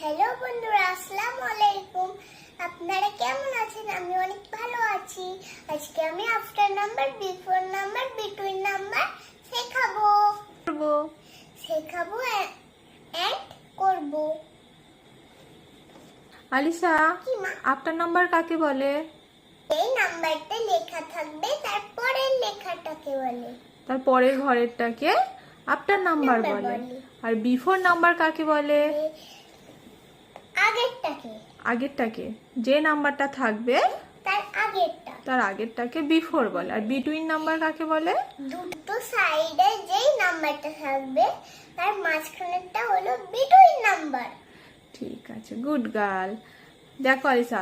Hello বন্ধুরা আসসালামু আলাইকুম। আপনারা কেমন আছেন? আমি অনেক ভালো আছি। আজকে আমি after number before number between number শেখাবো। করব। শেখাবো অ্যাড করব। মা? আপনার নাম্বার কাকে বলে? এই নাম্বারটা লেখা থাকবে তারপরের লেখাটাকে বলে। তারপরের ঘরেরটাকে আপনার নাম্বার বলে। আর বিফোর নাম্বার কাকে বলে? আগেরটাকে। আগেরটাকে। যে নাম্বারটা থাকবে তার আগেরটা। তার আগেরটাকে বিফোর বলে। আর বিটুইন নাম্বার কাকে বলে? দুটো সাইডে যেই নাম্বারটা থাকবে তার মাঝখানেরটা হলো বিটুইন নাম্বার। ঠিক আছে গুড গার্ল দেখো আলিসা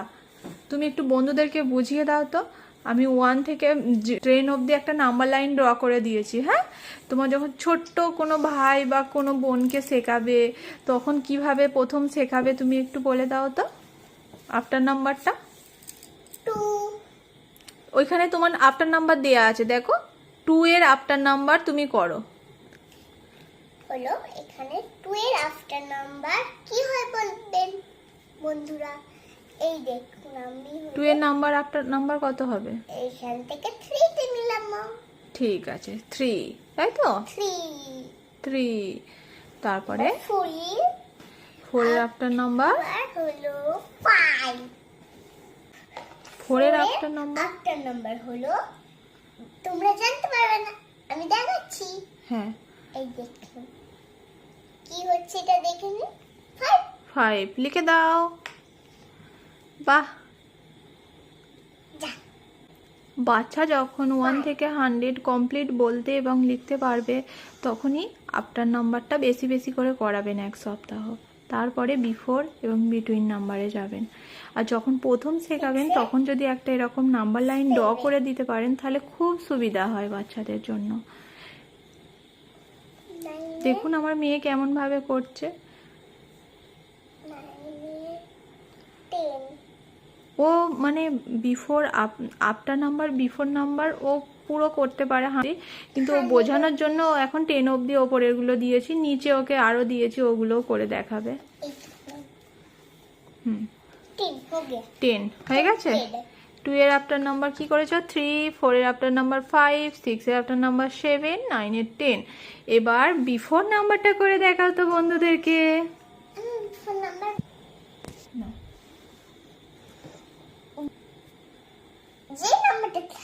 তুমি একটু বন্ধুদেরকে বুঝিয়ে দাও তো। আমি ওয়ান থেকে ট্রেন অবধি একটা নাম্বার লাইন ড্র করে দিয়েছি হ্যাঁ? তোমার যখন ছোট্ট কোনো ভাই বা কোনো বোনকে শেখাবে তখন কীভাবে প্রথম শেখাবে তুমি একটু বলে দাও তো? আফটার নাম্বারটা ওইখানে তোমার আফটার নাম্বার দেয়া আছে দেখো? টু এর আফটার নাম্বার তুমি করো। হলো এখানে টু এর আফটার নাম্বার কি হয় বলবেন বন্ধুরা? এই দেখুন আমি টু এর নাম্বার আফটার নাম্বার কত হবে? এইখান থেকে থ্রিতে নিলাম ঠিক আছে থ্রি তাই তো? থ্রি থ্রি তারপরে? ফুল ফোরের আফটার নাম্বার হলো ফাইভ ফোরের আফটার নাম্বার আফটার নাম্বার হলো তোমরা জানতে পারবে না আমি দেখাচ্ছি। হ্যাঁ। এই দেখুন কি হচ্ছে এটা দেখে নিন ফাইভ ফাইভ লিখে দাও। বাহ। বাচ্চা যখন ওয়ান থেকে হান্ড্রেড কমপ্লিট বলতে এবং লিখতে পারবে তখনই আফটার নাম্বারটা বেশি বেশি করে করাবেন এক সপ্তাহ। তারপরে বিফোর এবং বিটুইন নাম্বারে যাবেন। আর যখন প্রথম শেখাবেন তখন যদি একটা এরকম নাম্বার লাইন ড্র করে দিতে পারেন তাহলে খুব সুবিধা হয় বাচ্চাদের জন্য। দেখুন আমার মেয়ে কেমনভাবে করছে। ও মানে before up after number before number ও পুরো করতে পারে হাঁটি কিন্তু ও হ্যাঁ, বোঝানোর জন্য এখন টেন অবধি ওপরেরগুলো দিয়েছি নিচে ওকে আরও দিয়েছি ওগুলোও করে দেখাবে। হুম। টেন হয়ে গেছে। টু এর আফটার নাম্বার কি করেছ? থ্রি ফোরের আফটার নাম্বার ফাইভ সিক্সের আফটার নাম্বার সেভেন নাইনের টেন এবার বিফোর নাম্বারটা করে দেখাও তো বন্ধুদেরকে।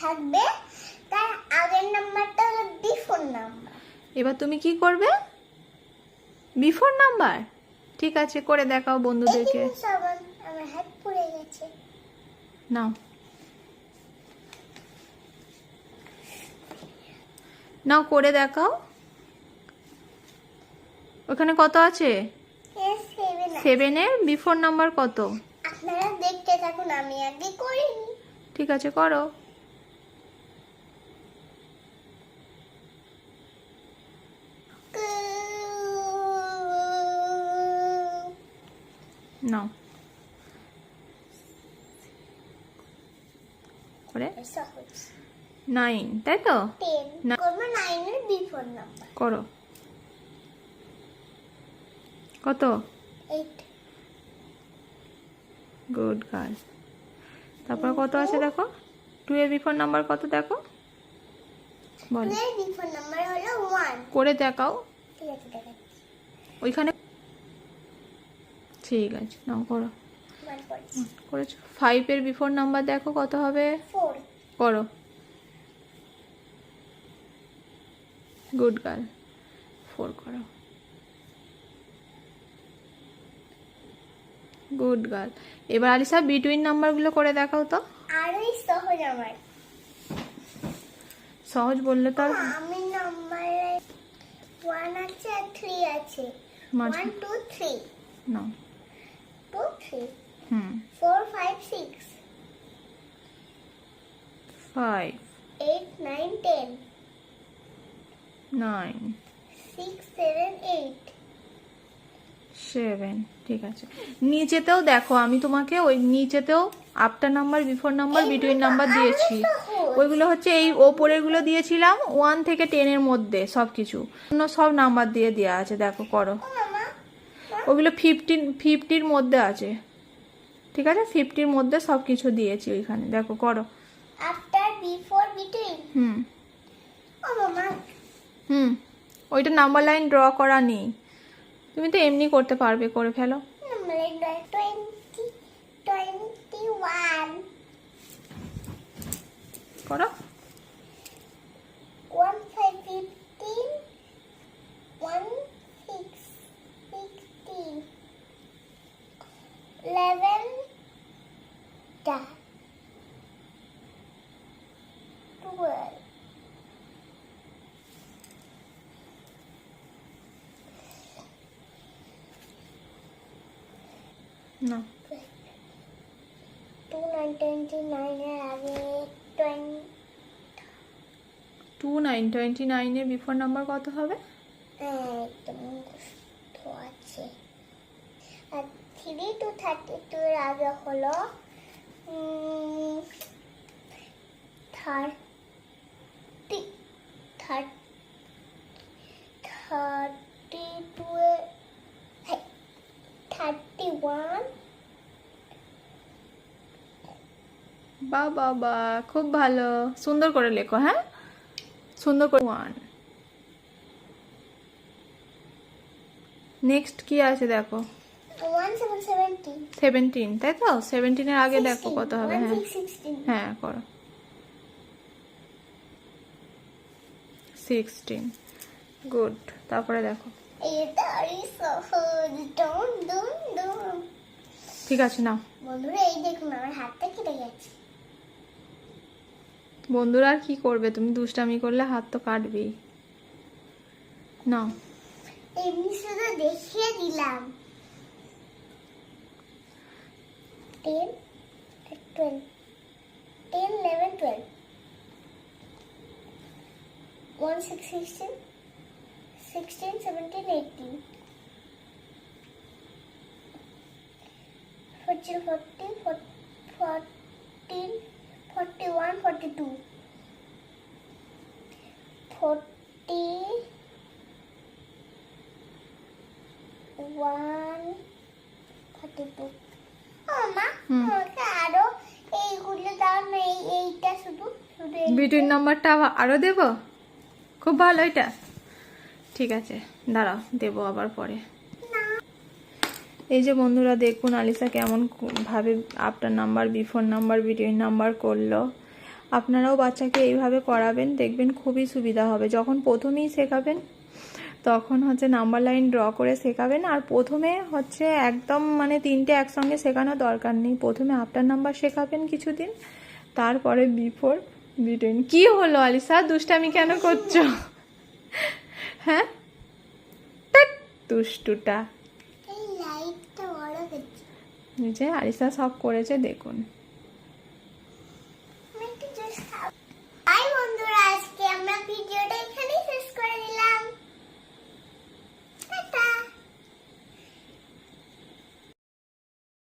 থাকবে তার আগের নাম্বারটা হলো বিফোর নাম্বার এবার তুমি কি করবে? বিফোর নাম্বার ঠিক আছে করে দেখাও বন্ধুদেরকে। আমার হাত পুড়ে গেছে। নাও। নাও করে দেখাও। ওখানে কত আছে? সেভেনের বিফোর নাম্বার কত? আপনারা দেখতে থাকুন আমি আগে করিনি। ঠিক আছে করো। নাও করে? নাইন তাই তো? করো। কত? গুড গার্ল তারপর কত আছে দেখো? টু এ বিফোর নাম্বার কত দেখো? বল। করে দেখাও। ওইখানে ঠিক আছে নাও করো। করেছ? ফাইভের বিফোর নাম্বার দেখো কত হবে? করো। গুড গার্ল ফোর করো। গুড গার্ল এবার আলিসা বিটুইন নাম্বারগুলো করে দেখাও তো। আরোই সহজ আমার। সহজ বললে তো আমি নাম্বারে ওয়ান আছে আর আছে। ওয়ান মাঝখানে টু থ্রি না two three hmm four five six five eight nine ten nine six seven eight seven ঠিক আছে। নিচেতেও দেখো আমি তোমাকে ওই নিচেতেও after number before number between number দিয়েছি। ওইগুলো হচ্ছে এই ওপরেরগুলো দিয়েছিলাম ওয়ান থেকে টেনের মধ্যে সব কিছু অন্য সব নাম্বার দিয়ে দেওয়া আছে দেখো করো। ওগুলো ফিফটিন ফিফটির মধ্যে আছে। ঠিক আছে? ফিফটির মধ্যে সব কিছু দিয়েছি ওইখানে। দেখো করো। আফটার বিফোর বিটুইন হুম। ও মামা হুম। ওইটা নাম্বার লাইন ড্র করা নেই। তুমি তো এমনি করতে পারবে করে ফেলো। করো one five fifteen one six sixteen eleven টা টু নাইন টোয়েন্টি নাইনের আগে টোয়েন্টি টু নাইন টোয়েন্টি নাইনের বিফোর নাম্বার কত হবে? একদম মুখস্থ আছে আর থ্রি টু থার্টি টু এর আগে হলো thirty thirty two thirty one বা বাবা খুব ভালো। সুন্দর করে লেখো হ্যাঁ? সুন্দর করে ওয়ান নেক্সট কি আছে দেখো? সেভেন্টিন তাই তো? সেভেন্টিনের আগে দেখো কত হবে হ্যাঁ। হ্যাঁ করো। সিক্সটিন গুড তারপরে দেখো। ঠিক আছে নাও। বন্ধুরা এই দেখুন আমার হাতটা কেটে গেছে। বন্ধুরা আর কি করবে? তুমি দুষ্টামি করলে হাত তো কাটবেই। নাও। এমনি শুধু দেখিয়ে দিলাম। Ten twelve ten eleven twelve one six sixteen sixteen seventeen eighteen fourteen forty fourteen forty one forty two forty one thirty two মা হুম। আমাকে আরও এইগুলো দাও না এই এইটা শুধু নাম্বারটা আরও দেব? খুব ভালো এটা? ঠিক আছে, দাঁড়াও, দেবো আবার পরে। এই যে বন্ধুরা, দেখুন আলিসা কেমন ভাবে after number before number between number করল। আপনারাও বাচ্চাকে এইভাবে করাবেন, দেখবেন খুবই সুবিধা হবে। যখন প্রথমেই শেখাবেন, তখন হচ্ছে নাম্বার লাইন ড্র করে শেখাবেন। আর প্রথমে হচ্ছে একদম মানে তিনটে একসঙ্গে শেখানোর দরকার নেই। প্রথমে আফটার নাম্বার শেখাবেন কিছুদিন, তারপরে বিফোর কি হলো আলিসা? দুষ্টামি কেন করছ? হ্যাঁ? দুষ্টুটা। যে আলিসা সব করেছে দেখুন।